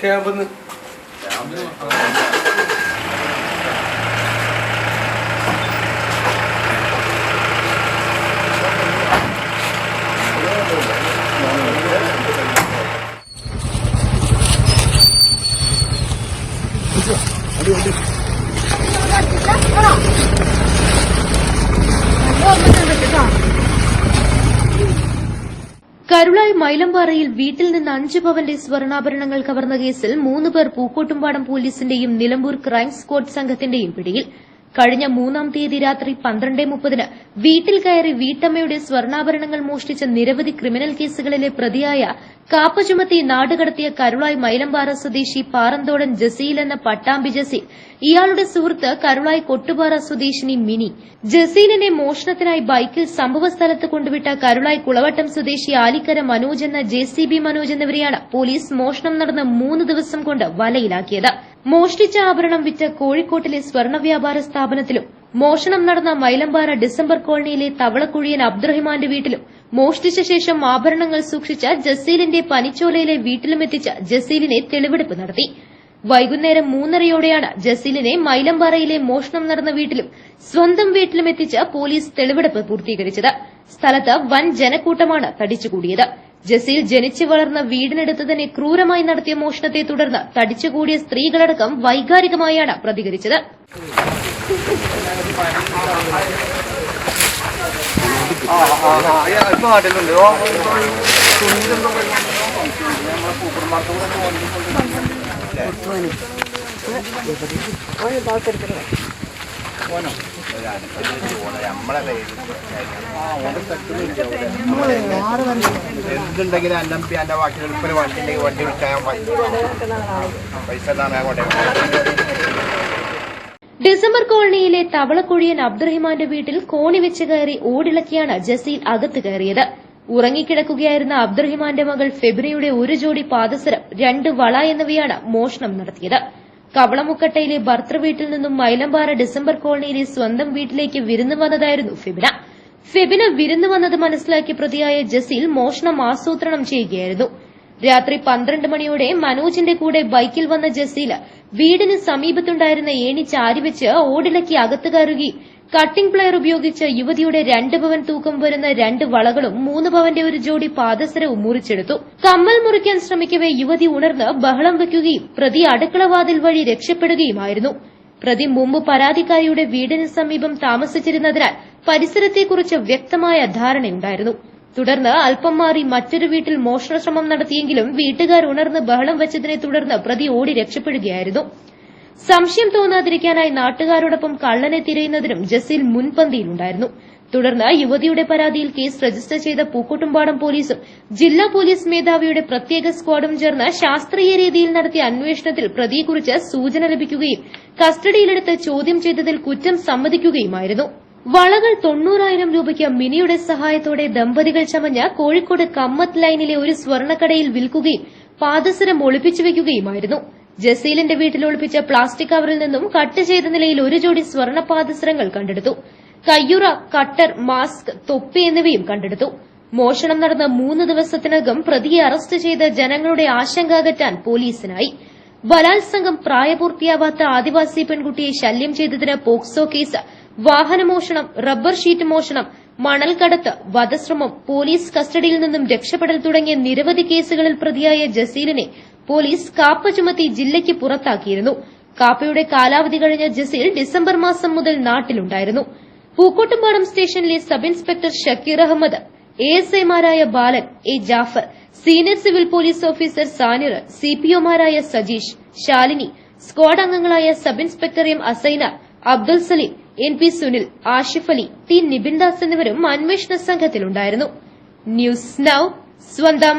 ക്യാമ്പിൽ നിന്ന് Alo, alo. Alo, alo. Karulai മൈലമ്പാറയിൽ വീട്ടിൽ നിന്ന് അഞ്ച് പവന്റെ സ്വർണാഭരണങ്ങൾ കവർന്ന കേസിൽ മൂന്ന് പേർ പൂക്കോട്ടുംപാടം പോലീസിന്റെയും നിലമ്പൂർ ക്രൈം സ്ക്വാഡ് സംഘത്തിന്റെയും പിടിയിൽ കഴിഞ്ഞ മൂന്നാം തീയതി രാത്രി പന്ത്രണ്ട് മുപ്പതിന് വീട്ടിൽ കയറി വീട്ടമ്മയുടെ സ്വർണാഭരണങ്ങൾ മോഷ്ടിച്ച നിരവധി ക്രിമിനൽ കേസുകളിലെ പ്രതിയായ കാപ്പ ചുമത്തി നാടുകടത്തിയ കരുളായി മൈലമ്പാറ സ്വദേശി പാറന്തോടൻ ജസീൽ എന്ന പട്ടാമ്പി ജസീൽ ഇയാളുടെ സുഹൃത്ത് കരുളായി കൊട്ടുപാറ സ്വദേശിനി മിനി. ജസീലിനെ മോഷണത്തിനായി ബൈക്കിൽ സംഭവസ്ഥലത്ത് കൊണ്ടുവിട്ട കരുളായി കുളവട്ടം സ്വദേശി ആലിക്കര മനോജ് എന്ന ജെ മനോജ് എന്നിവരെയാണ് പോലീസ് മോഷണം നടന്ന് മൂന്ന് ദിവസം കൊണ്ട് വലയിലാക്കിയത്. മോഷ്ടിച്ച ആഭരണം വിറ്റ് കോഴിക്കോട്ടിലെ സ്വർണ വ്യാപാര സ്ഥാപനത്തിലും മോഷണം നടന്ന മൈലമ്പാറ ഡിസംബർ കോളനിയിലെ തവളക്കുഴിയൻ അബ്ദുറഹിമാന്റെ വീട്ടിലും മോഷ്ടിച്ച ശേഷം ആഭരണങ്ങൾ സൂക്ഷിച്ച ജസീലിന്റെ പനിച്ചോലയിലെ വീട്ടിലുമെത്തിച്ച ജസീലിനെ തെളിവെടുപ്പ് നടത്തി. വൈകുന്നേരം മൂന്നരയോടെയാണ് ജസീലിനെ മൈലമ്പാറയിലെ മോഷണം നടന്ന വീട്ടിലും സ്വന്തം വീട്ടിലും എത്തിച്ച് പോലീസ് തെളിവെടുപ്പ് പൂർത്തീകരിച്ചത്. സ്ഥലത്ത് വൻ ജനക്കൂട്ടമാണ് തടിച്ചുകൂടിയത് ജസീൽ ജനിച്ചു വളർന്ന വീടിനടുത്ത് തന്നെ ക്രൂരമായി നടത്തിയ മോഷണത്തെ തുടർന്ന് തടിച്ചുകൂടിയ സ്ത്രീകളടക്കം വൈകാരികമായാണ് പ്രതികരിച്ചത് ഓനോ എന്തുണ്ടെങ്കിലും അല്ലമ്പി എന്റെ വാക്കിൽ എളുപ്പം വണ്ടി ഉണ്ടെങ്കിൽ വണ്ടി വിളിച്ചാൽ പൈസ ഡിസംബർ കോളനിയിലെ തവളക്കുഴിയൻ അബ്ദുറഹിമാന്റെ വീട്ടിൽ കോണി വെച്ച് കയറി ഓടിളക്കിയാണ് ജസീൽ അകത്ത് കയറിയത്. ഉറങ്ങിക്കിടക്കുകയായിരുന്ന അബ്ദുറഹിമാന്റെ മകൾ ഫെബ്രിയുടെ ഒരു ജോഡി പാദസരം രണ്ട് വള എന്നിവയാണ് മോഷണം നടത്തിയത്. കവളമുക്കട്ടയിലെ ഭർത്തൃവീട്ടിൽ നിന്നും മൈലമ്പാറ ഡിസംബർ കോളനിയിലെ സ്വന്തം വീട്ടിലേക്ക് വിരുന്നു വന്നതായിരുന്നു ഫെബിന. ഫെബിന വിരുന്നു വന്നത് മനസ്സിലാക്കിയ പ്രതിയായ ജസീൽ മോഷണം ആസൂത്രണം ചെയ്യുകയായിരുന്നു. രാത്രി പന്ത്രണ്ട് മണിയോടെ മനോജിന്റെ കൂടെ ബൈക്കിൽ വന്ന ജസീൽ വീടിന് സമീപത്തുണ്ടായിരുന്ന ഏണി ചാരിവെച്ച് ഓടിലക്കി അകത്ത് കയറുകയും കട്ടിംഗ് പ്ലെയർ ഉപയോഗിച്ച് യുവതിയുടെ രണ്ട് പവൻ തൂക്കം വരുന്ന രണ്ട് വളകളും മൂന്ന് പവന്റെ ഒരു ജോഡി പാദസരവും മുറിച്ചെടുത്തു. കമ്മൽ മുറിക്കാൻ ശ്രമിക്കവെ യുവതി ഉണർന്ന് ബഹളം വയ്ക്കുകയും പ്രതി അടുക്കളവാതിൽ വഴി രക്ഷപ്പെടുകയുമായിരുന്നു. പ്രതി മുമ്പ് പരാതിക്കാരിയുടെ വീടിന് സമീപം താമസിച്ചിരുന്നതിനാൽ പരിസരത്തെക്കുറിച്ച് വ്യക്തമായ ധാരണയുണ്ടായിരുന്നു. തുടർന്ന് അല്പം മാറി മറ്റൊരു വീട്ടിൽ മോഷണശ്രമം നടത്തിയെങ്കിലും വീട്ടുകാർ ഉണർന്ന് ബഹളം വെച്ചതിനെ തുടർന്ന് പ്രതി ഓടി രക്ഷപ്പെടുകയായിരുന്നു. സംശയം തോന്നാതിരിക്കാനായി നാട്ടുകാരോടൊപ്പം കള്ളനെ തിരയുന്നതിനും ജസീൽ മുൻപന്തിയിലുണ്ടായിരുന്നു. തുടർന്ന് യുവതിയുടെ പരാതിയിൽ കേസ് രജിസ്റ്റർ ചെയ്ത പൂക്കോട്ടുംപാടം പോലീസും ജില്ലാ പോലീസ് മേധാവിയുടെ പ്രത്യേക സ്ക്വാഡും ചേർന്ന് ശാസ്ത്രീയ രീതിയിൽ നടത്തിയ അന്വേഷണത്തിൽ പ്രതിയെക്കുറിച്ച് സൂചന ലഭിക്കുകയും കസ്റ്റഡിയിലെടുത്ത് ചോദ്യം ചെയ്തതിൽ കുറ്റം സമ്മതിക്കുകയുമായിരുന്നു. വളകൾ തൊണ്ണൂറായിരം രൂപയ്ക്ക് മിനിയുടെ സഹായത്തോടെ ദമ്പതികൾ ചമഞ്ഞ കോഴിക്കോട് കമ്മത്ത് ലൈനിലെ ഒരു സ്വർണക്കടയിൽ വിൽക്കുകയും പാദസരം ഒളിപ്പിച്ചു വയ്ക്കുകയുമായിരുന്നു. ജസീലിന്റെ വീട്ടിൽ ഒളിപ്പിച്ച പ്ലാസ്റ്റിക് കവറിൽ നിന്നും കട്ട് ചെയ്ത നിലയിൽ ഒരു ജോഡി സ്വർണ പാദസരങ്ങൾ കണ്ടെടുത്തു. കയ്യുറ കട്ടർ മാസ്ക് തൊപ്പി എന്നിവയും കണ്ടെടുത്തു. മോഷണം നടന്ന മൂന്ന് ദിവസത്തിനകം പ്രതിയെ അറസ്റ്റ് ചെയ്ത് ജനങ്ങളുടെ ആശങ്ക അകറ്റാൻ പോലീസിനായി. ബലാത്സംഗം പ്രായപൂർത്തിയാവാത്ത ആദിവാസി പെൺകുട്ടിയെ ശല്യം ചെയ്തതിന് പോക്സോ കേസ് വാഹനമോഷണം റബ്ബർ ഷീറ്റ് മോഷണം മണൽക്കടത്ത് വധശ്രമം പോലീസ് കസ്റ്റഡിയിൽ നിന്നും രക്ഷപ്പെടൽ തുടങ്ങിയ നിരവധി കേസുകളിൽ പ്രതിയായ ജസീലിനെ പോലീസ് കാപ്പ ചുമത്തി ജില്ലയ്ക്ക് പുറത്താക്കിയിരുന്നു. കാപ്പയുടെ കാലാവധി കഴിഞ്ഞ ജസീൽ ഡിസംബർ മാസം മുതൽ നാട്ടിലുണ്ടായിരുന്നു. പൂക്കോട്ടുംപാടം സ്റ്റേഷനിലെ sub inspector Shakeer Ahammed A S ഐമാരായ Balan A Jafar senior civil police officer Sanir സിപിഒമാരായ Sajeesh Shalini squad അംഗങ്ങളായ sub inspector M Asaina Abdul Salim N P Sunil Ashif Ali T Nibindas എന്നിവരും അന്വേഷണ സംഘത്തിലുണ്ടായിരുന്നു. ന്യൂസ് നൌ സ്വന്തം